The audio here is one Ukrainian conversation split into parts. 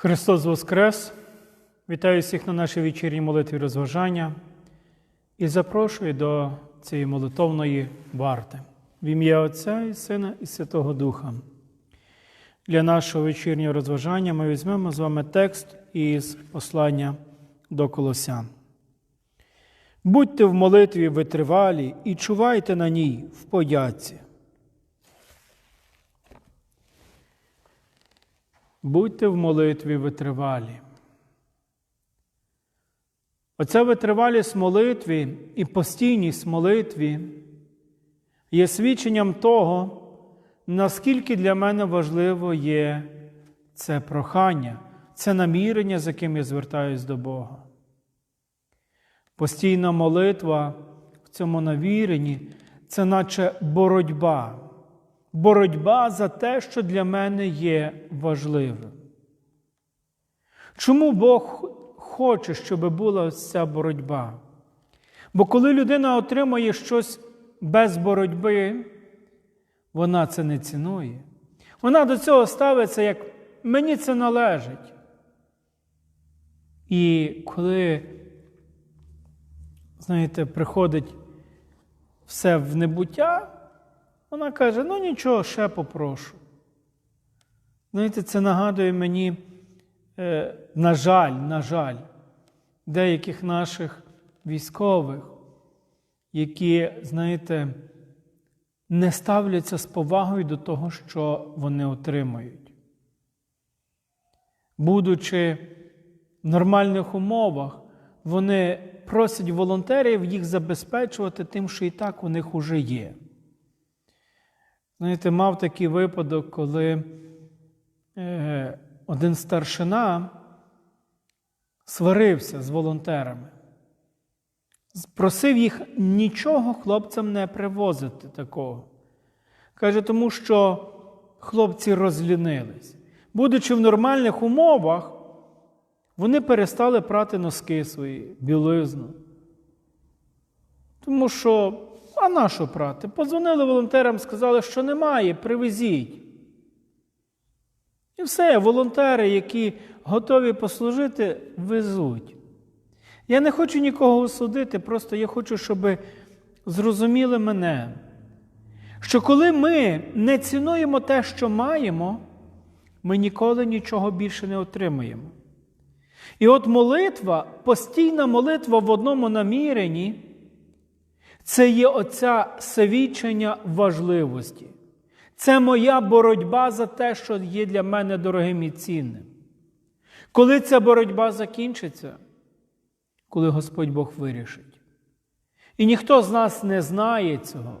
Христос Воскрес! Вітаю всіх на нашій вечірній молитві розважання і запрошую до цієї молитовної варти в ім'я Отця і Сина і Святого Духа. Для нашого вечірнього розважання ми візьмемо з вами текст із послання до Колосян. Будьте в молитві витривалі і чувайте на ній в подяці. Будьте в молитві витривалі. Оця витривалість молитві і постійність молитві є свідченням того, наскільки для мене важливо є це прохання, це намірення, з яким я звертаюсь до Бога. Постійна молитва в цьому навіренні це наче боротьба. Боротьба за те, що для мене є важливим. Чому Бог хоче, щоб була ця боротьба? Бо коли людина отримує щось без боротьби, вона це не цінує. Вона до цього ставиться, як мені це належить. І коли, знаєте, приходить все в небуття, вона каже: ну нічого, ще попрошу. Знаєте, це нагадує мені, е, на жаль, на жаль, деяких наших військових, які, знаєте, не ставляться з повагою до того, що вони отримують. Будучи в нормальних умовах, вони просять волонтерів їх забезпечувати тим, що і так у них уже є. Знаєте, мав такий випадок, коли е, один старшина сварився з волонтерами, просив їх нічого хлопцям не привозити такого. Каже, тому що хлопці розлінились. Будучи в нормальних умовах, вони перестали прати носки свої, білизну. Тому що а на що прати? Позвонили волонтерам, сказали, що немає, привезіть. І все, волонтери, які готові послужити, везуть. Я не хочу нікого осудити, просто я хочу, щоб зрозуміли мене, що коли ми не цінуємо те, що маємо, ми ніколи нічого більше не отримаємо. І от молитва, постійна молитва в одному наміренні. Це є оця свідчення важливості. Це моя боротьба за те, що є для мене дорогим і цінним. Коли ця боротьба закінчиться, коли Господь Бог вирішить. І ніхто з нас не знає цього.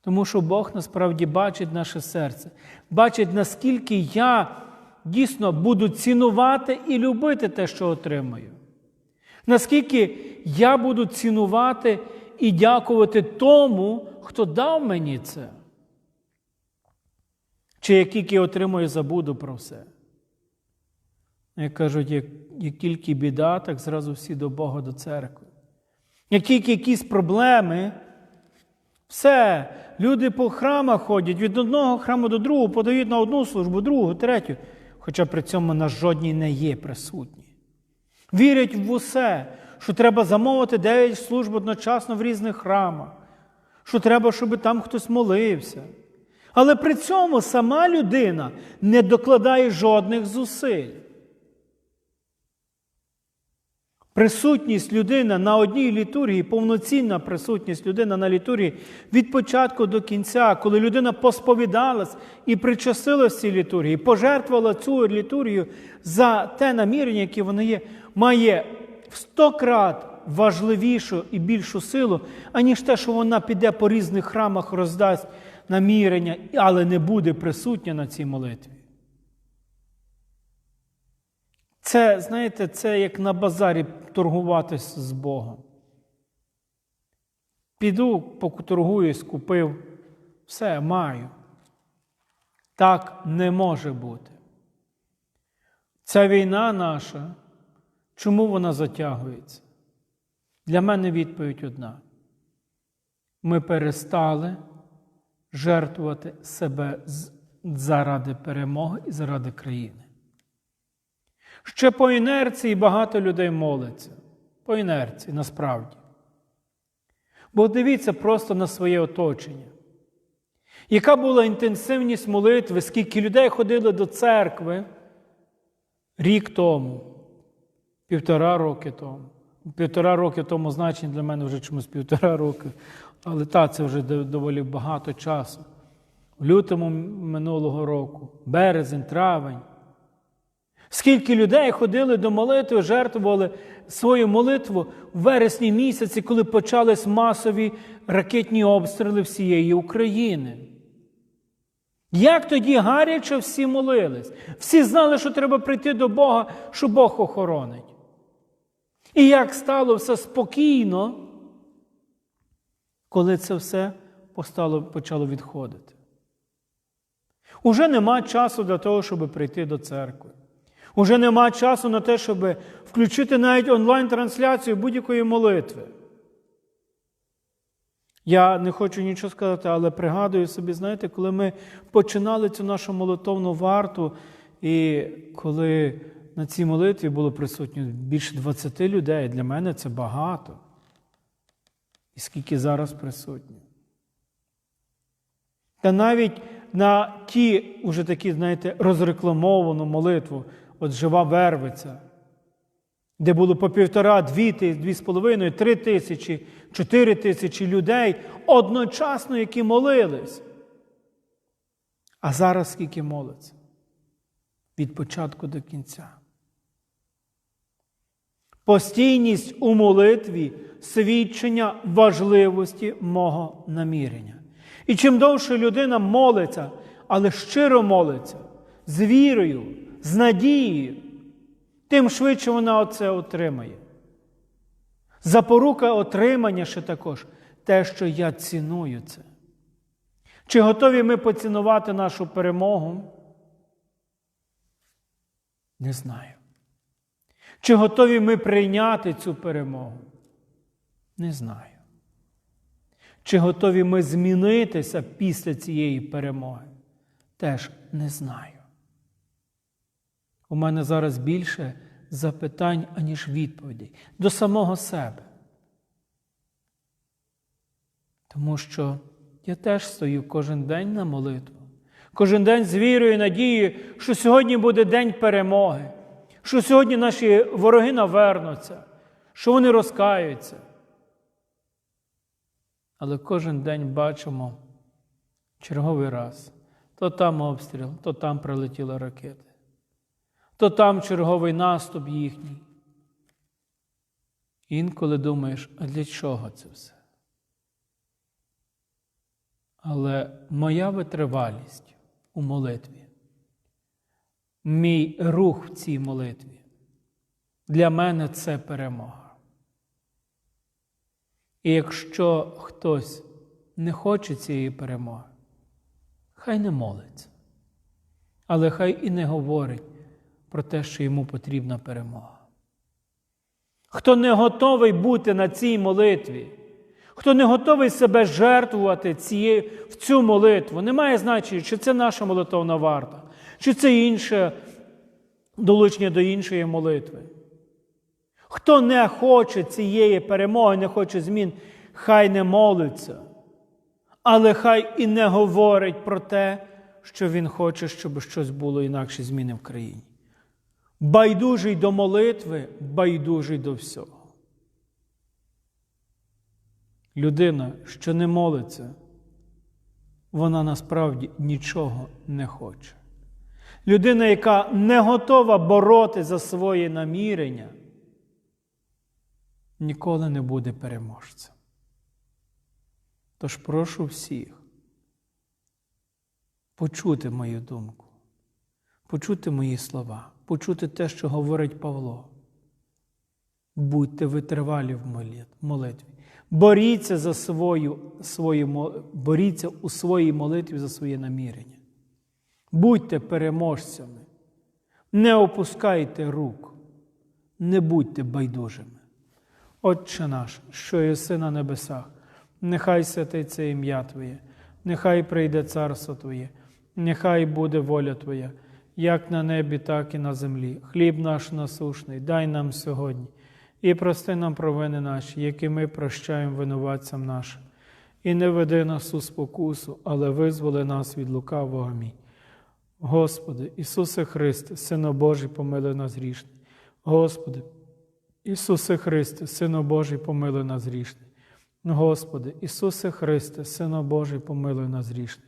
Тому що Бог насправді бачить наше серце, бачить, наскільки я дійсно буду цінувати і любити те, що отримаю. Наскільки я буду цінувати і дякувати тому, хто дав мені це. Чи як тільки отримую, забуду про все. Як кажуть, як, як тільки біда, так зразу всі до Бога, до церкви. Як тільки якісь проблеми, все, люди по храмах ходять від одного храму до другого, подають на одну службу, другу, третю, хоча при цьому на жодній не є присутні. Вірять в усе, що треба замовити дев'ять служб одночасно в різних храмах, що треба, щоб там хтось молився. Але при цьому сама людина не докладає жодних зусиль. Присутність людини на одній літургії, повноцінна присутність людини на літургії від початку до кінця, коли людина посповідалась і причастилась цій літургії, пожертвувала цю літургію за те намірення, яке вона є, має в сто крат важливішу і більшу силу, аніж те, що вона піде по різних храмах, роздасть намірення, але не буде присутня на цій молитві. Це, знаєте, це як на базарі торгуватись з Богом. Піду, поторгуюсь, купив, все маю. Так не може бути. Ця війна наша, чому вона затягується? Для мене відповідь одна. Ми перестали жертвувати себе заради перемоги і заради країни. Ще по інерції багато людей молиться. По інерції, насправді. Бо дивіться просто на своє оточення. Яка була інтенсивність молитви, скільки людей ходили до церкви рік тому, півтора роки тому. Півтора роки тому значення для мене вже чомусь півтора роки, але та, це вже доволі багато часу. В лютому минулого року, березень, травень. Скільки людей ходили до молитви, жертвували свою молитву в вересні місяці, коли почались масові ракетні обстріли всієї України. Як тоді гаряче всі молились? Всі знали, що треба прийти до Бога, що Бог охоронить. І як стало все спокійно, коли це все постало, почало відходити. Уже нема часу для того, щоб прийти до церкви. Уже нема часу на те, щоб включити навіть онлайн-трансляцію будь-якої молитви. Я не хочу нічого сказати, але пригадую собі, знаєте, коли ми починали цю нашу молитовну варту, і коли на цій молитві було присутньо більше 20 людей, для мене це багато. І скільки зараз присутні. Та навіть на ті, уже такі, знаєте, розрекламовану молитву, от жива вервиця, де було по півтора, дві, дві з половиною, три тисячі, чотири тисячі людей одночасно, які молились. А зараз скільки молиться? Від початку до кінця. Постійність у молитві свідчення важливості мого намірення. І чим довше людина молиться, але щиро молиться, з вірою, з надією, тим швидше вона оце отримає. Запорука отримання ще також те, що я ціную це. Чи готові ми поцінувати нашу перемогу? Не знаю. Чи готові ми прийняти цю перемогу? Не знаю. Чи готові ми змінитися після цієї перемоги? Теж не знаю. У мене зараз більше запитань, аніж відповідей до самого себе. Тому що я теж стою кожен день на молитву, кожен день з вірою і надією, що сьогодні буде день перемоги, що сьогодні наші вороги навернуться, що вони розкаються. Але кожен день бачимо черговий раз. То там обстріл, то там прилетіли ракети, то там черговий наступ їхній. Інколи думаєш, а для чого це все? Але моя витривалість у молитві, мій рух в цій молитві, для мене це перемога. І якщо хтось не хоче цієї перемоги, хай не молиться, але хай і не говорить про те, що йому потрібна перемога. Хто не готовий бути на цій молитві, хто не готовий себе жертвувати цією, в цю молитву, не має значення, чи це наша молитовна варта, чи це інше долучення до іншої молитви. Хто не хоче цієї перемоги, не хоче змін, хай не молиться, але хай і не говорить про те, що він хоче, щоб щось було інакше зміни в країні. Байдужий до молитви, байдужий до всього. Людина, що не молиться, вона насправді нічого не хоче. Людина, яка не готова бороти за своє намірення, ніколи не буде переможцем. Тож прошу всіх почути мою думку, почути мої слова, почути те, що говорить Павло. Будьте витривалі в молитві. Боріться за свою, свою, боріться у своїй молитві за своє намірення. Будьте переможцями. Не опускайте рук, не будьте байдужими. Отче наш, що єси на небесах, нехай святиться ім'я Твоє, нехай прийде царство Твоє, нехай буде воля Твоя, як на небі, так і на землі. Хліб наш насушний, дай нам сьогодні, і прости нам провини наші, які ми прощаємо винуватцям нашим. І не веди нас у спокусу, але визволи нас від лукавого. Амінь. Господи, Ісусе Христе, Сино Божий, помилуй нас грішний. Господи, Ісусе Христе, Сино Божий, помилуй нас грішний. Господи, Ісусе Христе, Сино Божий, помилуй нас грішний.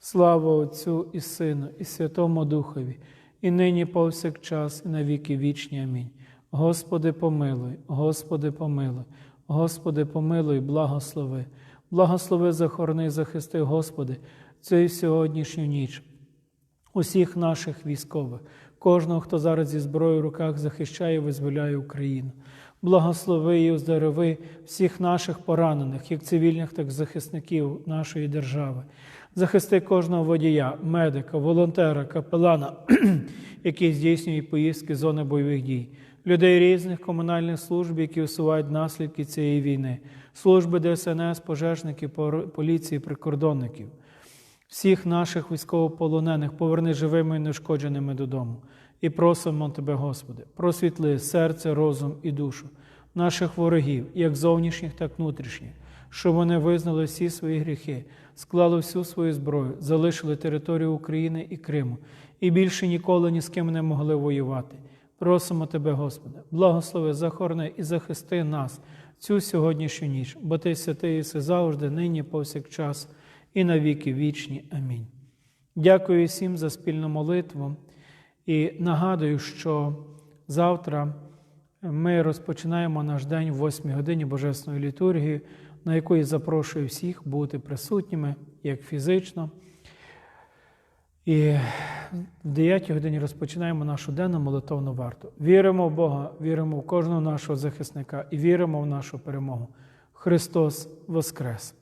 Слава Отцю і Сину, і Святому Духові, і нині повсякчас, і на віки вічні. Амінь. Господи, помилуй, Господи, помилуй, Господи, помилуй, благослови, благослови, захорони, захисти, Господи, цю сьогоднішню ніч усіх наших військових, кожного, хто зараз зі зброєю в руках захищає визволяє Україну. Благослови і оздорови всіх наших поранених, як цивільних, так і захисників нашої держави. Захисти кожного водія, медика, волонтера, капелана, який здійснює поїздки з зони бойових дій, людей різних комунальних служб, які усувають наслідки цієї війни, служби ДСНС, пожежників, поліції, прикордонників всіх наших військовополонених поверни живими і неушкодженими додому. І просимо Тебе, Господи, просвітли серце, розум і душу наших ворогів, як зовнішніх, так внутрішніх, щоб вони визнали всі свої гріхи, склали всю свою зброю, залишили територію України і Криму, і більше ніколи ні з ким не могли воювати. Просимо Тебе, Господи, благослови, захорони і захисти нас цю сьогоднішню ніч, бо Ти святий єси завжди, нині, повсякчас і на віки вічні. Амінь. Дякую всім за спільну молитву і нагадую, що завтра ми розпочинаємо наш день в 8 годині Божественної літургії, на якої запрошую всіх бути присутніми як фізично. І в 9 годині розпочинаємо нашу денну молитовну варту. Віримо в Бога, віримо в кожного нашого захисника і віримо в нашу перемогу. Христос Воскрес!